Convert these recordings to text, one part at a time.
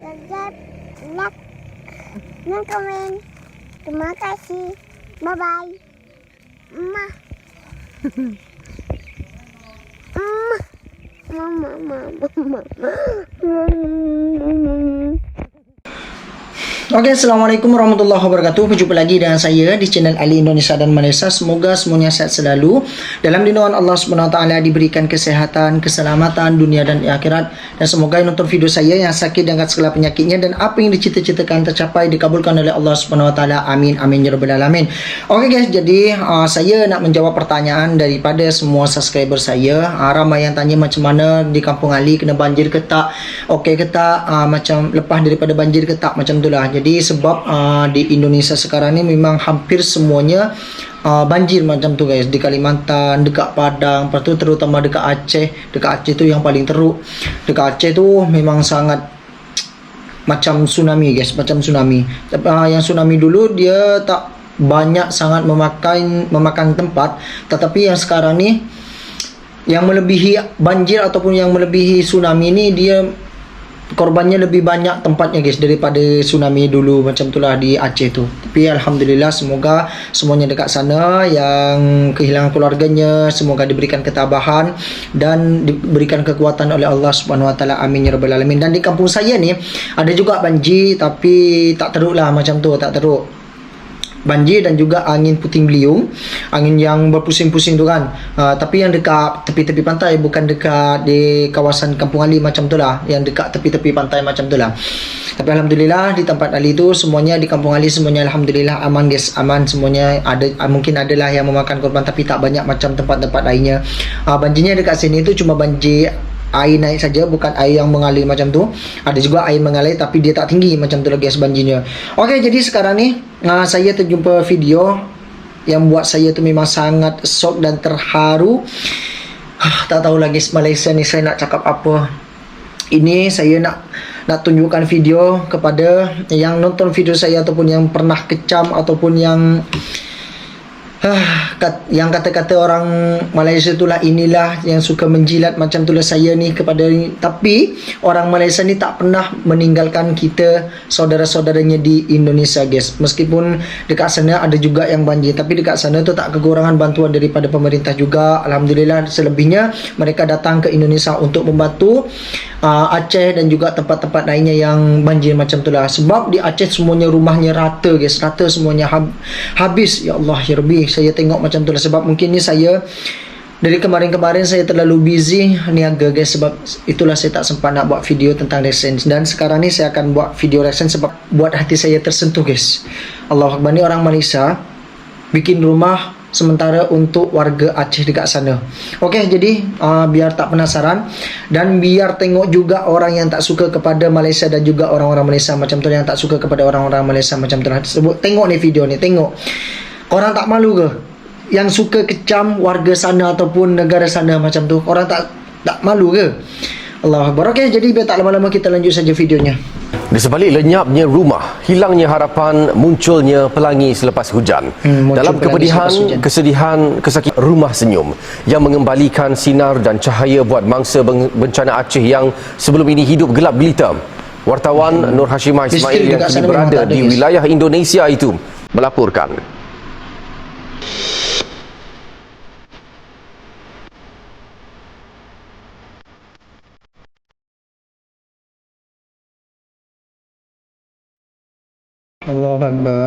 Nag-like, nang comment, tumakasi, bye-bye. Ma. Ma. Mama, mama, mama. Okey, Assalamualaikum warahmatullahi wabarakatuh. Berjumpa lagi dengan saya di channel Ali Indonesia dan Malaysia. Semoga semuanya sehat selalu. Dalam lindungan Allah Taala diberikan kesehatan, keselamatan dunia dan akhirat. Dan semoga yang nonton video saya yang sakit dengan segala penyakitnya dan apa yang dicita-citakan tercapai dikabulkan oleh Allah Taala. Amin amin ya rabbal alamin. Okey guys, jadi uh, saya nak menjawab pertanyaan daripada semua subscriber saya. Uh, ramai yang tanya macam mana di Kampung Ali kena banjir ke tak? Okey ke tak? Uh, macam lepas daripada banjir ke tak? Macam itulah. Jadi sebab uh, di Indonesia sekarang ni memang hampir semuanya uh, banjir macam tu guys di Kalimantan, dekat Padang, lepas terutama dekat Aceh. Dekat Aceh tu yang paling teruk. Dekat Aceh tu memang sangat macam tsunami guys, macam tsunami. Uh, yang tsunami dulu dia tak banyak sangat memakan memakan tempat, tetapi yang sekarang ni yang melebihi banjir ataupun yang melebihi tsunami ni dia korbannya lebih banyak tempatnya guys daripada tsunami dulu macam itulah di Aceh tu. Tapi alhamdulillah semoga semuanya dekat sana yang kehilangan keluarganya semoga diberikan ketabahan dan diberikan kekuatan oleh Allah Subhanahu Wa Taala. Amin ya rabbal alamin. Dan di kampung saya ni ada juga banjir tapi tak teruk lah macam tu, tak teruk banjir dan juga angin puting beliung angin yang berpusing-pusing tu kan. Uh, tapi yang dekat tepi-tepi pantai bukan dekat di kawasan Kampung Ali macam tu lah. Yang dekat tepi-tepi pantai macam tu lah. Tapi Alhamdulillah di tempat Ali tu semuanya di Kampung Ali semuanya Alhamdulillah aman guys. Aman semuanya. Ada uh, mungkin adalah yang memakan korban tapi tak banyak macam tempat-tempat lainnya. Uh, banjirnya dekat sini tu cuma banjir air naik saja bukan air yang mengalir macam tu. Ada juga air mengalir tapi dia tak tinggi macam tu lagi banjirnya. Okey jadi sekarang ni uh, saya terjumpa video yang buat saya tu memang sangat shock dan terharu. Tak tahu lagi Malaysia ni saya nak cakap apa. Ini saya nak nak tunjukkan video kepada yang nonton video saya ataupun yang pernah kecam ataupun yang Ah, yang kata-kata orang Malaysia itulah inilah yang suka menjilat macam itulah saya ni kepada ni. Tapi orang Malaysia ni tak pernah meninggalkan kita saudara-saudaranya di Indonesia guys. Meskipun dekat sana ada juga yang banjir tapi dekat sana tu tak kekurangan bantuan daripada pemerintah juga. Alhamdulillah selebihnya mereka datang ke Indonesia untuk membantu uh, Aceh dan juga tempat-tempat lainnya yang banjir macam itulah. Sebab di Aceh semuanya rumahnya rata guys, rata semuanya hab- habis. Ya Allah ya Rabbi saya tengok macam tu lah. Sebab mungkin ni saya dari kemarin-kemarin saya terlalu busy niaga guys. Sebab itulah saya tak sempat nak buat video tentang reaction dan sekarang ni saya akan buat video reaction sebab buat hati saya tersentuh guys. Allah Akbar. Ni orang Malaysia bikin rumah sementara untuk warga Aceh dekat sana Okey jadi uh, biar tak penasaran dan biar tengok juga orang yang tak suka kepada Malaysia dan juga orang-orang Malaysia macam tu yang tak suka kepada orang-orang Malaysia macam tu sebut tengok ni video ni tengok Orang tak malu ke? Yang suka kecam warga sana ataupun negara sana macam tu. Orang tak tak malu ke? Allah Akbar. Okey, jadi biar tak lama-lama kita lanjut saja videonya. Di sebalik lenyapnya rumah, hilangnya harapan, munculnya pelangi selepas hujan. Hmm, Dalam kepedihan, hujan. kesedihan, kesakitan, rumah senyum yang mengembalikan sinar dan cahaya buat mangsa bencana Aceh yang sebelum ini hidup gelap gelita. Wartawan Nur Hashimah Ismail yang dekat kini berada di wilayah Indonesia itu melaporkan. Allah Akbar.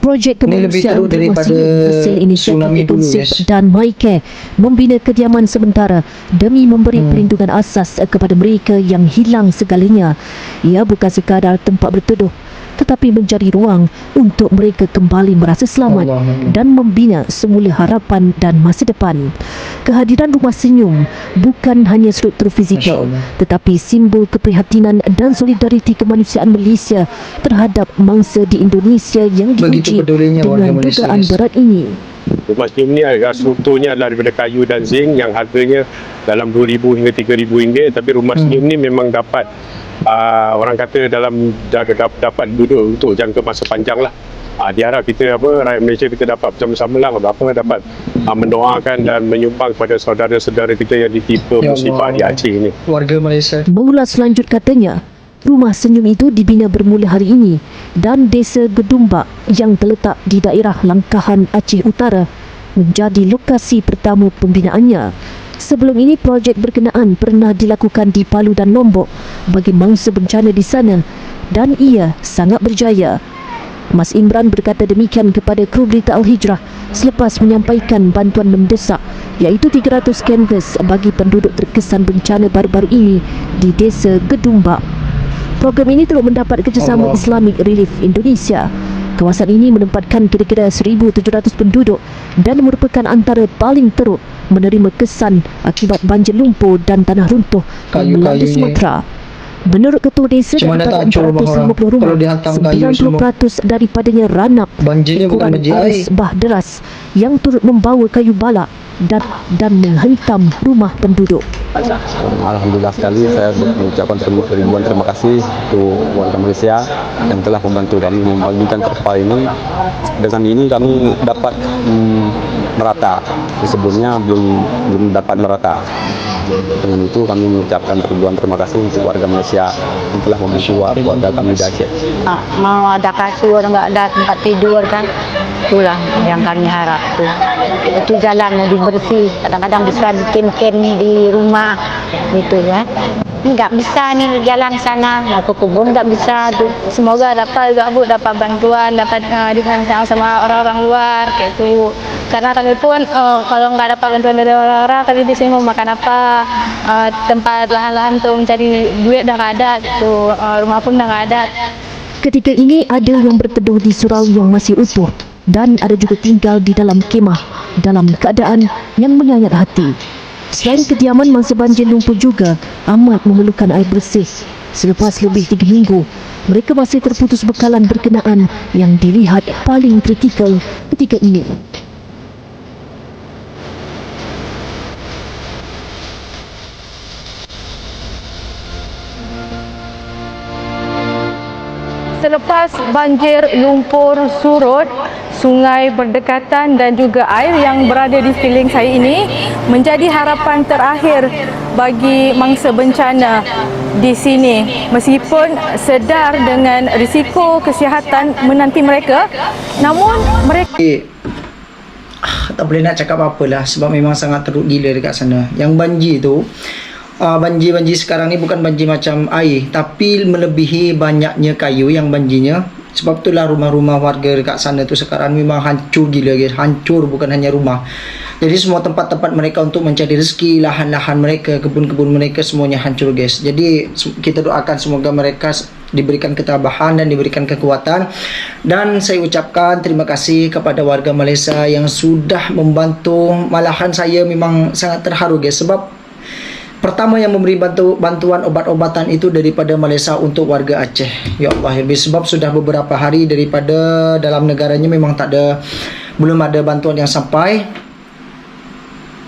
Projek kemanusiaan daripada hasil inisiatif tsunami dulu, Unsip guys. dan MyCare membina kediaman sementara demi memberi Hmm. perlindungan asas kepada mereka yang hilang segalanya. Ia bukan sekadar tempat berteduh tetapi menjadi ruang untuk mereka kembali merasa selamat Allah dan membina semula harapan dan masa depan. Kehadiran rumah senyum bukan hanya struktur fizikal tetapi simbol keprihatinan dan solidariti kemanusiaan Malaysia terhadap mangsa di Indonesia yang diuji dengan dugaan berat ini. Rumah senyum ni adalah strukturnya adalah daripada kayu dan zinc yang harganya dalam 2000 hingga 3000 ringgit tapi rumah Hmm. senyum ni memang dapat uh, orang kata dalam dapat, dapat duduk untuk jangka masa panjang lah uh, diharap kita apa rakyat Malaysia kita dapat bersama-sama lah apa dapat uh, mendoakan dan menyumbang kepada saudara-saudara kita yang ditimpa Ya musibah di Aceh ni Warga Malaysia. Mengulas lanjut katanya, Rumah senyum itu dibina bermula hari ini dan Desa Gedumbak yang terletak di daerah Langkahan Aceh Utara menjadi lokasi pertama pembinaannya. Sebelum ini projek berkenaan pernah dilakukan di Palu dan Lombok bagi mangsa bencana di sana dan ia sangat berjaya. Mas Imran berkata demikian kepada kru berita Al-Hijrah selepas menyampaikan bantuan mendesak iaitu 300 kanvas bagi penduduk terkesan bencana baru-baru ini di Desa Gedumbak. Program ini turut mendapat kerjasama Allah. Islamic Relief Indonesia. Kawasan ini menempatkan kira-kira 1,700 penduduk dan merupakan antara paling teruk menerima kesan akibat banjir lumpur dan tanah runtuh yang melanda Kayu-kayunya. Sumatera. Menurut Ketua Desa, mana tak hancur rumah orang? 450 rumah, Kalau dihantam kayu 90% daripadanya ranap Banjirnya bukan banjir arus air. bah deras yang turut membawa kayu balak dan dan menghentam rumah penduduk. Alhamdulillah sekali saya mengucapkan terima ribuan terima kasih untuk warga Malaysia yang telah membantu kami membagikan terpal ini. Dengan ini kami dapat hmm, merata. Sebelumnya belum belum dapat merata. Dengan itu kami mengucapkan ribuan terima kasih untuk warga Malaysia yang telah membantu warga kami di Aceh. Ah, mau ada kasur nggak ada tempat tidur kan? Itulah yang kami harap tu. Itu jalan lebih bersih kadang-kadang bisa bikin kem di rumah. Gitu ya nggak bisa nih jalan sana nak ke kebun nggak bisa tu. Semoga dapat gabut dapat bantuan dapat uh, disayang sama orang-orang luar kayak itu karena kami pun uh, kalau nggak dapat bantuan dari orang-orang kami di sini mau makan apa uh, tempat lahan-lahan tuh mencari duit dah ada tuh rumah pun dah ada. Ketika ini ada yang berteduh di surau yang masih utuh dan ada juga tinggal di dalam kemah dalam keadaan yang menyayat hati. Selain kediaman mangsa banjir lumpur juga amat memerlukan air bersih. Selepas lebih tiga minggu, mereka masih terputus bekalan berkenaan yang dilihat paling kritikal ketika ini. Selepas banjir lumpur surut, sungai berdekatan dan juga air yang berada di sekeliling saya ini menjadi harapan terakhir bagi mangsa bencana di sini. Meskipun sedar dengan risiko kesihatan menanti mereka, namun mereka Eh, ah, tak boleh nak cakap apa-apa lah sebab memang sangat teruk gila dekat sana. Yang banjir tu uh, banjir-banjir sekarang ni bukan banjir macam air tapi melebihi banyaknya kayu yang banjirnya sebab itulah rumah-rumah warga dekat sana tu sekarang memang hancur gila guys. Hancur bukan hanya rumah. Jadi semua tempat-tempat mereka untuk mencari rezeki lahan-lahan mereka kebun-kebun mereka semuanya hancur guys. Jadi kita doakan semoga mereka diberikan ketabahan dan diberikan kekuatan. Dan saya ucapkan terima kasih kepada warga Malaysia yang sudah membantu. Malahan saya memang sangat terharu guys. Sebab Pertama yang memberi bantu, bantuan obat-obatan itu daripada Malaysia untuk warga Aceh. Ya Allah, ya sebab sudah beberapa hari daripada dalam negaranya memang tak ada belum ada bantuan yang sampai.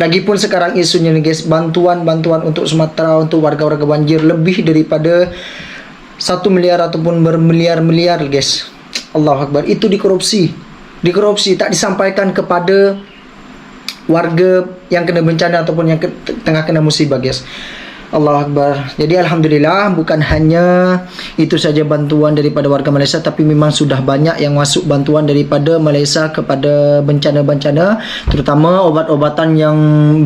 Lagipun sekarang isunya ni guys, bantuan-bantuan untuk Sumatera untuk warga-warga banjir lebih daripada 1 miliar ataupun bermiliar-miliar guys. Allah Akbar. Itu dikorupsi. Dikorupsi tak disampaikan kepada warga yang kena bencana ataupun yang ke, tengah kena musibah guys. Allah Akbar. Jadi Alhamdulillah bukan hanya itu saja bantuan daripada warga Malaysia tapi memang sudah banyak yang masuk bantuan daripada Malaysia kepada bencana-bencana terutama obat-obatan yang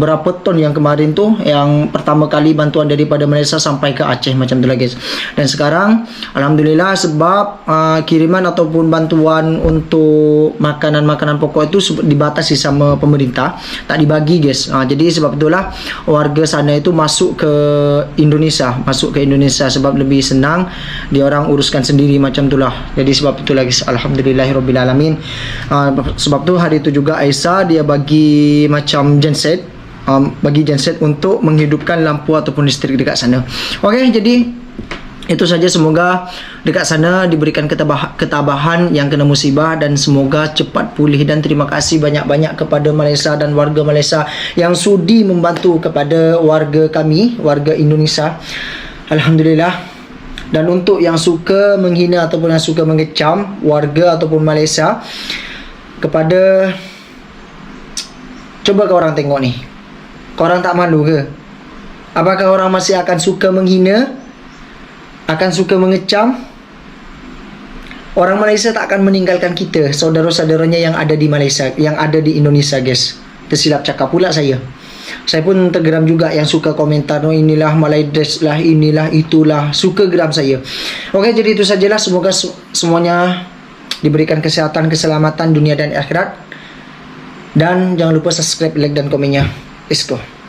berapa ton yang kemarin tu yang pertama kali bantuan daripada Malaysia sampai ke Aceh macam tu guys. Dan sekarang Alhamdulillah sebab uh, kiriman ataupun bantuan untuk makanan-makanan pokok itu dibatasi sama pemerintah tak dibagi guys. Uh, jadi sebab itulah warga sana itu masuk ke Indonesia, masuk ke Indonesia sebab lebih senang dia orang uruskan sendiri macam itulah. Jadi sebab itulah guys alhamdulillahirabbil alamin. Uh, sebab tu hari itu juga Aisyah dia bagi macam genset um, bagi genset untuk menghidupkan lampu ataupun listrik dekat sana. Okey, jadi itu saja semoga dekat sana diberikan ketabah- ketabahan yang kena musibah dan semoga cepat pulih dan terima kasih banyak-banyak kepada Malaysia dan warga Malaysia yang sudi membantu kepada warga kami, warga Indonesia. Alhamdulillah. Dan untuk yang suka menghina ataupun yang suka mengecam warga ataupun Malaysia kepada Cuba kau orang tengok ni. Kau orang tak malu ke? Apakah orang masih akan suka menghina akan suka mengecam? Orang Malaysia tak akan meninggalkan kita saudara-saudaranya yang ada di Malaysia yang ada di Indonesia guys. Tersilap cakap pula saya. Saya pun tergeram juga yang suka komentar oh inilah Malaides lah inilah itulah. Suka geram saya. Okey jadi itu sajalah. Semoga se- semuanya diberikan kesihatan keselamatan dunia dan akhirat. Dan jangan lupa subscribe like dan komennya. Let's go